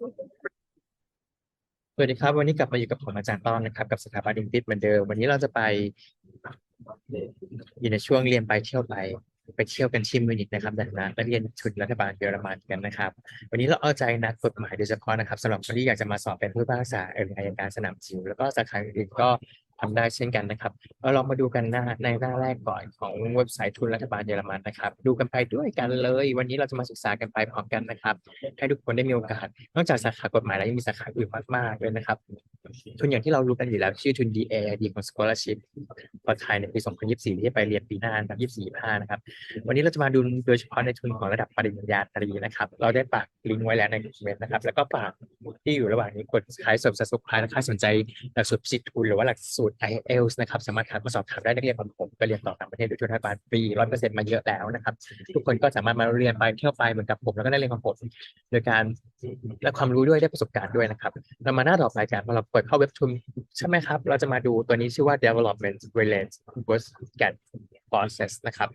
สวัสดีครับ วันนี้กลับมาอยู่กับผมอาจารย์ต้อนนะครับ กับสถาบันอิงติสเหมือนเดิม วันนี้เราจะไปอยู่ในช่วงเรียนไปเที่ยวไป ไปเที่ยวกันที่มิวนิกนะครับดังนั้นนักเรียนทุนรัฐบาลเยอรมันกันนะครับ วันนี้เราเอาใจนักกฎหมายโดยเฉพาะนะครับสำหรับคนที่อยากจะมาสอบเป็นผู้พิพากษาเอออายการสนามจิ๋วแล้วก็สาขาอื่นๆก็ ทำได้เช่นกันนะครับเราลองมาดูกันหน้าในหน้าแรกก่อนของเว็บไซต์ทุนรัฐบาลเยอรมันนะครับ ดูกันไปด้วยกันเลย วันนี้เราจะมาศึกษากันไปพร้อมกันนะครับ ให้ทุกคนได้มีโอกาส นอกจากสาขากฎหมายแล้วยังมีสาขาอื่นมากๆเลยนะครับ ทุนอย่างที่เรารู้กันอยู่แล้วชื่อทุน DA ดีของ Scholarship พอไทยในปี 2024 ที่ไปเรียนปีหน้านะครับ24นะครับ วันนี้เราจะมาดูโดยเฉพาะในทุนของระดับปริญญาตรีนะครับ เราได้ปักลิงก์ไว้แล้วในคอมเมนต์นะครับ แล้วก็ฝากที่อยู่ระหว่างนี้กดคล้ายสมสับสครายนะคะสนใจหลักสูตรพิชิตทุนหรือว่าหลักสูตร IELTS นะครับ สามารถถามมาสอบถามได้นักเรียนของผมไปเรียนต่อต่างประเทศโดยทุนรัฐบาลฟรี100%มาเยอะแล้วนะครับ ทุกคนก็สามารถมาเรียนไปเที่ยวไปเหมือนกับผมแล้วก็ได้เรียนของผมโดยการและความรู้ด้วยได้ประสบการณ์ด้วยนะครับเรามาหน้าต่อไปกันพอเราเปิดเข้าเว็บทุนใช่ไหมครับ เราจะมาดูตัวนี้ชื่อว่า development related get process นะครับ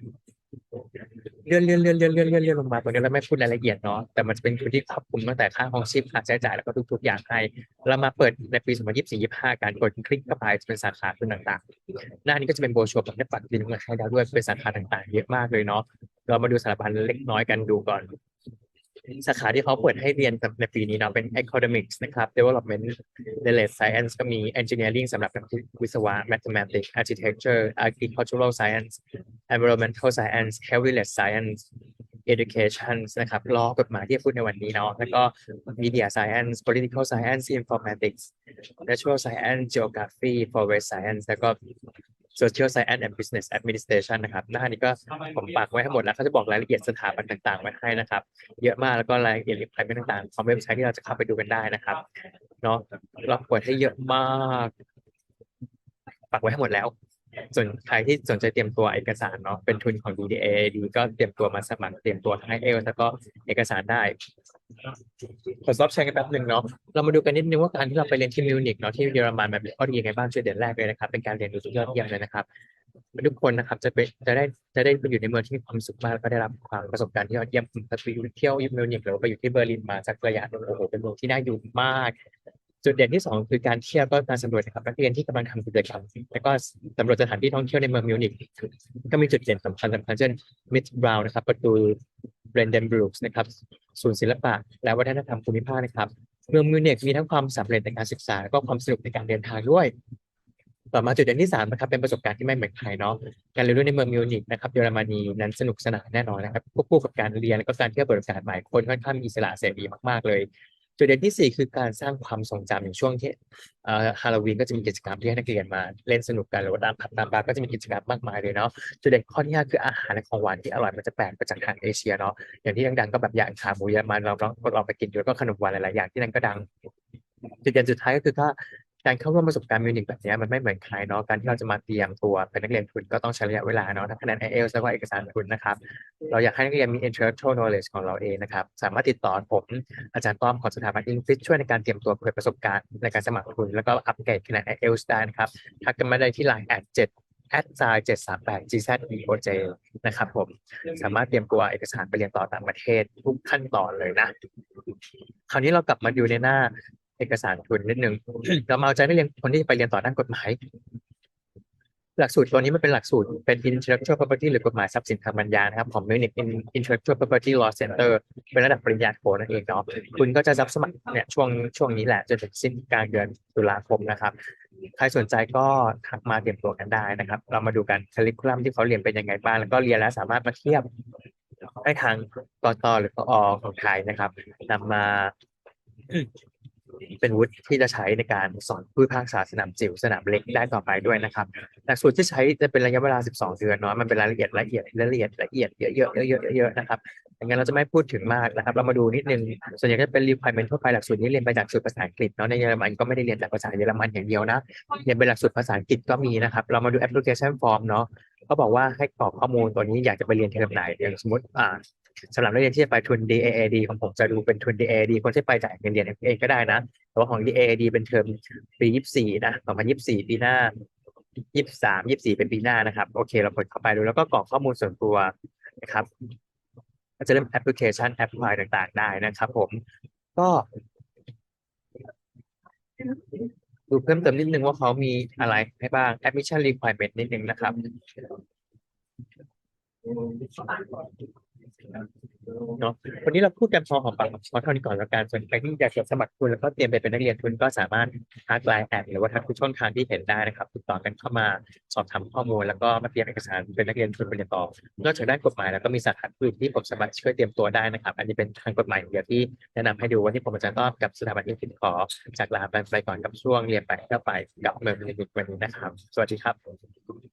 เลื่อนเลื่อนเลื่อนเลื่อนเลื่อนเลื่อนเลื่อนลงมาตัวนี้เราไม่พูดรายละเอียดเนาะแต่มันจะเป็นทุนที่ครอบคลุมตั้งแต่ค่าของชีพค่าใช้จ่ายแล้วก็ทุกๆอย่างให้ เรามาเปิดในปี 2024-25 การกดคลิกเข้าไปจะเป็นสาขาทุนต่างๆ หน้านี้ก็จะเป็นโบชัวร์ผมได้ปักลิงก์มาให้แล้วด้วยเป็นสาขาต่างๆ เยอะมากเลยเนาะเรามาดูสถาบันเล็กน้อยกันดูก่อน สาขาที่เขาเปิดให้เรียนในปีนี้เนาะเป็น Economics นะครับ Development Related Science ก็มี Engineering สำหรับนักวิศวะ Mathematics Architecture Agricultural Science Environmental Science Health Related Science Education นะครับ Law กฎหมายที่พูดในวันนี้เนาะแล้วก็ Media Science Political Science Informatics Natural Science Geography Forest Science แล้วก็ Social Science and Business Administration นะครับหน้านี้ก็ผมปักไว้ให้หมดแล้วเขาจะบอกรายละเอียดสถาบันต่างๆ ไว้ให้นะครับ เยอะมากแล้วก็รายละเอียดรายละต่างๆของเว็บไซต์ที่เราจะเข้าไปดูกันได้นะครับเนาะเราเปิดให้เยอะมากปักไว้ให้หมดแล้วส่วนใครที่สนใจเตรียมตัวเอกสารเนาะเป็นทุนของ DDA ดีก็เตรียมตัวมาสมัครเตรียมตัวทั้งเอลแล้วก็เอกสารได้ ขอซอฟแชร์กันแป๊บหนึ่งเนาะ เรามาดูกันนิดนึงว่าการที่เราไปเรียนที่มิวนิกเนาะที่เยอรมันมันเป็นข้อดียังไงบ้างช่วยเด่นแรกเลยนะครับ เป็นการเรียนรู้สุดยอดเยี่ยมเลยนะครับทุกคนนะครับจะไปจะได้จะได้ไปอยู่ในเมืองที่มีความสุขมากแล้วก็ได้รับความประสบการณ์ที่ยอดเยี่ยมผมไปเที่ยวมิวนิกหรือไปอยู่ที่เบอร์ลินมาสักระยะหนึงโอ้โหเป็นเมืองที่น่าอยู่มากจุดเด่นที่สองคือการเที่ยวก็การสำรวจนะครับนักเรียนที่กำลังทำกิจกรรมแล้วก็สำรวจสถานที่ท่องเที่ยวในเมืองมิวนิกก็มีจุดเด่นสำคัญสำคัญเช่นมิดบราวน์นะครับ ประตู เบรนเดนบรูคส์นะครับศูนย์ศิลปะ และวัฒนธรรมภูมิภาคนะครับเมืองมิวนิกมีทั้งความสำเร็จในการศึกษาแล้วก็ความสนุกในการเดินทางด้วย ต่อมาจุดเด่นที่สามนะครับเป็นประสบการณ์ที่ไม่เหมือนใครเนาะการเรียนรู้ในเมืองมิวนิกนะครับเยอรมนีนั้นสนุกสนานแน่นอนนะครับควบคู่กับการเรียนและก็การเที่ยวเปิดโอกาสใหม่คนค่อนข้างมีอิสระเสรีมากๆเลย จุดเด่นที่สี่คือการสร้างความทรงจำอย่างช่วงที่ฮาโลวีนก็จะมีกิจกรรมที่ให้นักเรียนมาเล่นสนุกกันหรือว่าตามผับตามบาร์ก็จะมีกิจกรรมมากมายเลยเนาะจุดเด่นข้อที่ห้าคืออาหารและของหวานที่อร่อยมันจะแปลกไปจากทางเอเชียเนาะอย่างที่ดังๆก็แบบอย่างขาหมูเยอรมันเราลองลองไปกินดูแล้วก็ขนมหวานหลายๆอย่างที่นั่นก็ดังจุดเด่นสุดท้ายก็คือถ้า การเข้าร่วมประสบการณ์มิวนิกแบบเนี้ยมันไม่เหมือนใครเนาะการที่เราจะมาเตรียมตัวเป็นนักเรียนทุนก็ต้องใช้ระยะเวลาเนาะทั้งคะแนน IELTS แล้วก็เอกสารทุนนะครับ เราอยากให้นักเรียนมี intellectual knowledge ของเราเองนะครับ สามารถติดต่อผม อาจารย์ต้อมของสถาบันอินฟิชช่วยในการเตรียมตัวเผยประสบการณ์ในการสมัครทุน แล้วก็อัปเกรดคะแนน IELTS ได้นะครับทักกันมาได้ที่ line at 7 at s i 7 3 8 g z e o j นะครับผมสามารถเตรียมตัวเอกสารไปเรียนต่อต่างประเทศทุกขั้นตอนเลยนะ คราวนี้เรากลับมาดูในหน้า เอกสารทุนนิดนึง เรามาเอาใจนักเรียนคนที่ไปเรียนต่อด้านกฎหมาย หลักสูตรตัวนี้มันเป็นหลักสูตรเป็น intellectual property หรือกฎหมายทรัพย์สินทางปัญญานะครับของ Munich intellectual property law center เป็นระดับปริญญาโทนั่นเองเนาะคุณก็จะรับสมัครเนี่ยช่วงช่วงนี้แหละจนถึงสิ้นกลางเดือนตุลาคมนะครับ ใครสนใจก็ทักมาเตรียมตัวกันได้นะครับ เรามาดูกันคลิคุลัมที่เขาเรียนเป็นยังไงบ้างแล้วก็เรียนแล้วสามารถมาเทียบให้ทางกตหรือกอของไทยนะครับนำมา เป็นวุฒิที่จะใช้ในการสอนผู้พากษาสนามจิ๋วสนามเล็กได้ต่อไปด้วยนะครับหลักสูตรที่ใช้จะเป็นระยะเวลา 12 เดือนเนาะมันเป็นรายละเอียดละเอียดละเอียดละเอียดเยอะๆเยอะๆเยอะๆนะครับอย่างนั้นเราจะไม่พูดถึงมากนะครับ เรามาดูนิดนึงส่วนใหญ่ก็เป็น requirement ทั่วไปหลักสูตรนี้เรียนไปจากสูตรภาษาอังกฤษเนาะในเยอรมันก็ไม่ได้เรียนจากภาษาเยอรมันอย่างเดียวนะเรียนเป็นหลักสูตรภาษาอังกฤษก็มีนะครับเรามาดู application form เนาะเขาบอกว่าให้กรอกข้อมูลตัวนี้อยากจะไปเรียนเทอมไหนอย่างสมมติอ่า สำหรับนักเรียนที่จะไปทุน DAAD ของผมจะดูเป็นทุน DAAD คนที่ไปจ่ายเงินเรียนเองก็ได้นะ แต่ว่าของ DAAD เป็นเทอมปี24นะ2024 ปีหน้า 23 24 เป็นปีหน้านะครับ โอเคเรากดเข้าไปดูแล้วก็กรอกข้อมูลส่วนตัวนะครับจะเริ่มแอปพลิเคชันแอปพลายต่างๆ ได้นะครับผมก็ดูเพิ่มเติมนิดนึงว่าเขามีอะไรให้บ้าง admission requirement นิดนึงนะครับ เนาะวันนี้เราพูดกันพอหอมปากหอมคอเท่านี้ก่อนแล้วกันส่วนใครที่อยากจะสมัครทุนแล้วก็เตรียมไปเป็นนักเรียนทุนก็สามารถทักไลน์แอดหรือว่าทักทุกช่องทางที่เห็นได้นะครับติดต่อกันเข้ามาสอบถามข้อมูลแล้วก็มาเตรียมเอกสารเป็นนักเรียนทุนปริญญาโทนอกจากด้านกฎหมายแล้วก็มีสาขาอื่นที่ผมสามารถช่วยเตรียมตัวได้นะครับ อันนี้เป็นทางกฎหมายอย่างเดียวที่แนะนำให้ดูว่าที่ผมอาจารย์ต้อมกับสถาบันอินฟินขอจากลาไปก่อนกับช่วงเรียนไปก็ไปกับเมืองในวันนี้นะครับ สวัสดีครับ